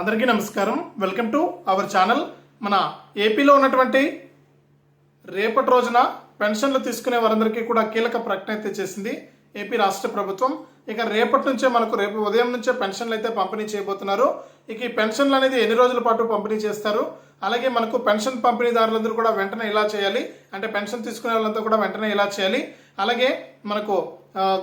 అందరికీ నమస్కారం. Welcome to our channel మన ఏపీలో ఉన్నటువంటి రేపటి రోజున పెన్షన్లు తీసుకునే వారందరికీ కూడా కీలక ప్రకటన అయితే చేసింది ఏపీ రాష్ట్ర ప్రభుత్వం. ఇక రేపటి నుంచే మనకు రేపు ఉదయం నుంచే పెన్షన్లు అయితే పంపిణీ చేయబోతున్నారు. ఇక ఈ పెన్షన్లు అనేది ఎన్ని రోజుల పాటు పంపిణీ చేస్తారు? అలాగే మనకు పెన్షన్ పంపిణీదారులందరూ కూడా వెంటనే ఇలా చేయాలి? అంటే పెన్షన్ తీసుకునే వాళ్ళంతా కూడా వెంటనే ఇలా చేయాలి? అలాగే మనకు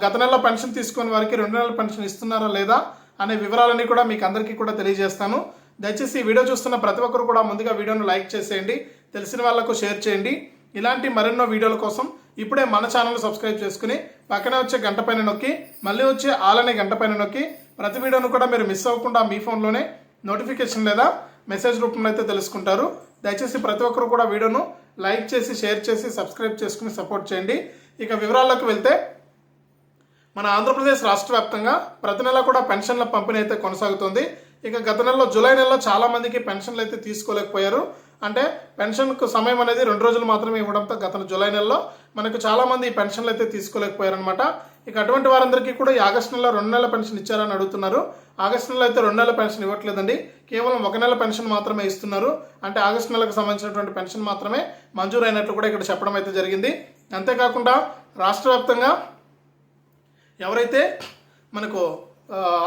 గత నెలలో పెన్షన్ తీసుకునే వారికి రెండు నెలల పెన్షన్ ఇస్తున్నారా లేదా? అనే వివరాలన్నీ కూడా మీకు అందరికీ కూడా తెలియజేస్తాను. దయచేసి ఈ వీడియో చూస్తున్న ప్రతి ఒక్కరు కూడా ముందుగా వీడియోను లైక్ చేసేయండి తెలిసిన వాళ్ళకు షేర్ చేయండి. ఇలాంటి మరెన్నో వీడియోల కోసం ఇప్పుడే మన ఛానల్ సబ్స్క్రైబ్ చేసుకుని పక్కనే వచ్చే గంట పైన నొక్కి మళ్ళీ వచ్చే ఆల్ అనే గంట పైన నొక్కి ప్రతి వీడియోను కూడా మీరు మిస్ అవ్వకుండా మీ ఫోన్లోనే నోటిఫికేషన్ లేదా మెసేజ్ రూపంలో అయితే తెలుసుకుంటారు. దయచేసి ప్రతి ఒక్కరు కూడా వీడియోను లైక్ చేసి షేర్ చేసి సబ్స్క్రైబ్ చేసుకుని సపోర్ట్ చేయండి. ఇక వివరాల్లోకి వెళ్తే మన ఆంధ్రప్రదేశ్ రాష్ట్ర వ్యాప్తంగా ప్రతి నెల కూడా పెన్షన్ల పంపిణీ అయితే కొనసాగుతుంది. ఇక గత నెలలో జూలై నెలలో చాలా మందికి పెన్షన్లు అయితే తీసుకోలేకపోయారు. అంటే పెన్షన్కు సమయం అనేది రెండు రోజులు మాత్రమే ఇవ్వడంతో గత జూలై నెలలో మనకు చాలామంది ఈ పెన్షన్లు అయితే తీసుకోలేకపోయారనమాట ఇక అటువంటి వారందరికీ కూడా ఈ ఆగస్టు నెలలో రెండు నెలల పెన్షన్ ఇచ్చారని అడుగుతున్నారు. ఆగస్టు నెలలో అయితే రెండు నెలల పెన్షన్ ఇవ్వట్లేదండి. కేవలం ఒక నెల పెన్షన్ మాత్రమే ఇస్తున్నారు. అంటే ఆగస్టు నెలకు సంబంధించినటువంటి పెన్షన్ మాత్రమే మంజూరు అయినట్లు కూడా ఇక్కడ చెప్పడం అయితే జరిగింది. అంతేకాకుండా రాష్ట్ర వ్యాప్తంగా ఎవరైతే మనకు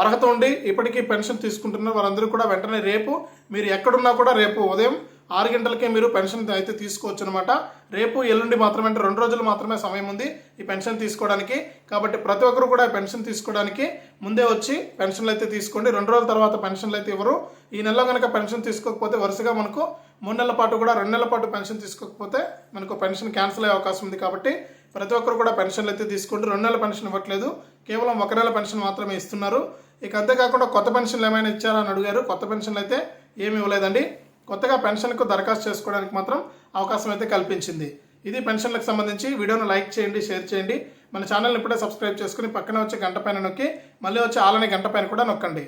అర్హత ఉండి ఇప్పటికీ పెన్షన్ తీసుకుంటున్నారో వారందరూ కూడా వెంటనే రేపు మీరు ఎక్కడున్నా కూడా రేపు ఉదయం ఆరు గంటలకే మీరు పెన్షన్ అయితే తీసుకోవచ్చు అనమాట రేపు ఎల్లుండి మాత్రమే అంటే రెండు రోజులు మాత్రమే సమయం ఉంది ఈ పెన్షన్ తీసుకోవడానికి. కాబట్టి ప్రతి ఒక్కరు కూడా పెన్షన్ తీసుకోవడానికి ముందే వచ్చి పెన్షన్లు అయితే తీసుకోండి. రెండు రోజుల తర్వాత పెన్షన్లు అయితే ఇవ్వరు. ఈ నెలలో కనుక పెన్షన్ తీసుకోకపోతే వరుసగా మనకు మూడు నెలల పాటు కూడా రెండు నెలల పాటు పెన్షన్ తీసుకోకపోతే మనకు పెన్షన్ క్యాన్సిల్ అయ్యే అవకాశం ఉంది కాబట్టి ప్రతి ఒక్కరు కూడా పెన్షన్లు అయితే తీసుకుంటూ రెండు నెలల పెన్షన్ ఇవ్వట్లేదు. కేవలం ఒక నెల పెన్షన్ మాత్రమే ఇస్తున్నారు. ఇక అంతేకాకుండా కొత్త పెన్షన్లు ఏమైనా ఇచ్చారా అని అడిగారు. కొత్త పెన్షన్లు అయితే ఏమి ఇవ్వలేదండి. కొత్తగా పెన్షన్కు దరఖాస్తు చేసుకోవడానికి మాత్రం అవకాశం అయితే కల్పించింది. ఇది పెన్షన్లకు సంబంధించి వీడియోను లైక్ చేయండి షేర్ చేయండి. మన ఛానల్ని ఇప్పుడే సబ్స్క్రైబ్ చేసుకుని పక్కన వచ్చే గంట పైన నొక్కి మళ్ళీ వచ్చే ఆలని గంట పైన కూడా నొక్కండి.